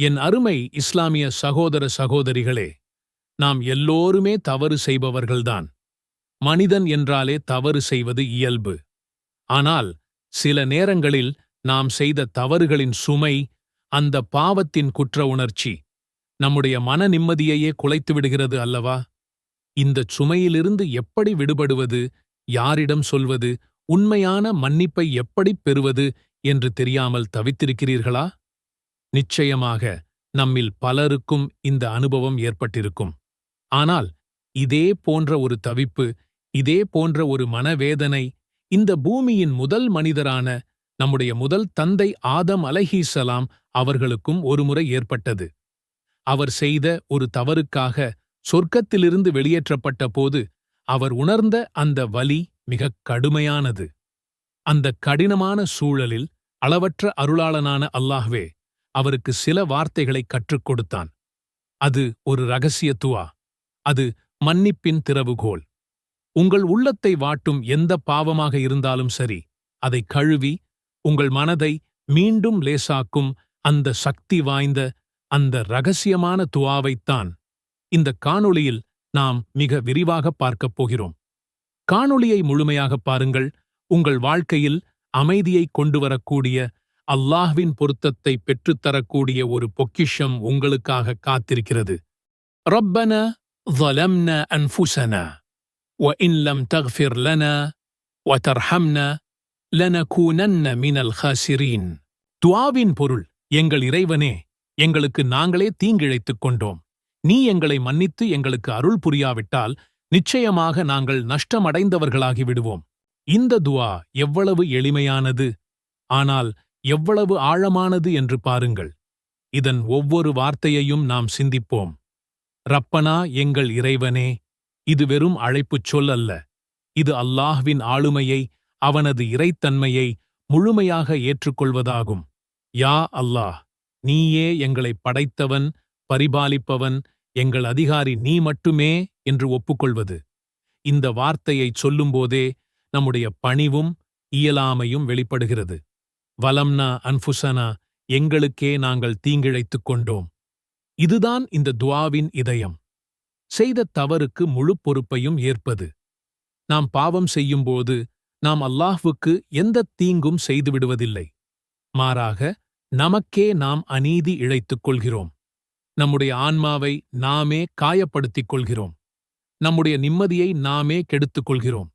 என் அருமை இஸ்லாமிய சகோதர சகோதரிகளே நாம் எல்லோருமே தவறு செய்பவர்கள்தான். மனிதன் என்றாலே தவறு செய்வது இயல்பு. ஆனால் சில நேரங்களில் நாம் செய்த தவறுகளின் சுமை அந்த பாவத்தின் குற்ற உணர்ச்சி நம்முடைய மன நிம்மதியையே குலைத்து விடுகிறது அல்லவா? இந்தச் சுமையிலிருந்து எப்படி விடுபடுவது யாரிடம் சொல்வது உண்மையான மன்னிப்பை எப்படிப் பெறுவது என்று தெரியாமல் தவித்திருக்கிறீர்களா? நிச்சயமாக நம்மில் பலருக்கும் இந்த அனுபவம் ஏற்பட்டிருக்கும். ஆனால் இதே போன்ற ஒரு தவிப்பு இதே போன்ற ஒரு மனவேதனை இந்த பூமியின் முதல் மனிதரான நம்முடைய முதல் தந்தை ஆதம் அலஹீசலாம் அவர்களுக்கும் ஒருமுறை ஏற்பட்டது. அவர் செய்த ஒரு தவறுக்காக சொர்க்கத்திலிருந்து வெளியேற்றப்பட்ட போது அவர் உணர்ந்த அந்த வலி மிகக் கடுமையானது. அந்த கடினமான சூழலில் அளவற்ற அருளாளனான அல்லாஹ்வே அவருக்கு சில வார்த்தைகளை கற்றுக் கொடுத்தான். அது ஒரு ரகசிய துவா. அது மன்னிப்பின் திறவுகோல். உங்கள் உள்ளத்தை வாட்டும் எந்த பாவமாக இருந்தாலும் சரி அதை கழுவி உங்கள் மனதை மீண்டும் லேசாக்கும் அந்த சக்தி வாய்ந்த அந்த ரகசியமான துவாவைத்தான் இந்த காணொளியில் நாம் மிக விரிவாக பார்க்கப் போகிறோம். காணொளியை முழுமையாகப் பாருங்கள். உங்கள் வாழ்க்கையில் அமைதியை கொண்டு வரக்கூடிய அல்லாஹ்வின் பொருத்தத்தை பெற்றுத்தரக்கூடிய ஒரு பொக்கிஷம் உங்களுக்காக காத்திருக்கிறது ربنا ظلمنا أنفسنا وإن لم تغفر لنا وترحمنا لنكونن من الخاسرين துவாவின் பொருள் எங்கள் இறைவனே எங்களுக்கு நாங்களே தீங்கிழைத்துக் கொண்டோம் நீ எங்களை மன்னித்து எங்களுக்கு அருள் புரியாவிட்டால் நிச்சயமாக நாங்கள் நஷ்டமடைந்தவர்களாகி விடுவோம் இந்த துவா எவ்வளவு எளிமையானது ஆனால் எவ்வளவு ஆழமானது என்று பாருங்கள். இதன் ஒவ்வொரு வார்த்தையையும் நாம் சிந்திப்போம். ரப்பனா எங்கள் இறைவனே! இது வெறும் அழைப்புச் சொல் அல்ல. இது அல்லாஹ்வின் ஆளுமையை அவனது இறைத்தன்மையை முழுமையாக ஏற்றுக்கொள்வதாகும். யா அல்லாஹ் நீயே எங்களை படைத்தவன் பரிபாலிப்பவன் எங்கள் அதிகாரி நீ மட்டுமே! என்று ஒப்புக்கொள்வது. இந்த வார்த்தையைச் சொல்லும்போதே நம்முடைய பணிவும் இயலாமையும் வெளிப்படுகிறது. வலம்னா அன்ஃபுசனா எங்களுக்கே நாங்கள் தீங்கிழைத்துக் கொண்டோம். இதுதான் இந்த துவாவின் இதயம். செய்த தவறுக்கு முழு பொறுப்பையும் ஏற்பது. நாம் பாவம் செய்யும்போது நாம் அல்லாஹ்வுக்கு எந்த தீங்கும் செய்துவிடுவதில்லை. மாறாக நமக்கே நாம் அநீதி இழைத்துக் கொள்கிறோம். நம்முடைய ஆன்மாவை நாமே காயப்படுத்திக் கொள்கிறோம். நம்முடைய நிம்மதியை நாமே கெடுத்துக் கொள்கிறோம்.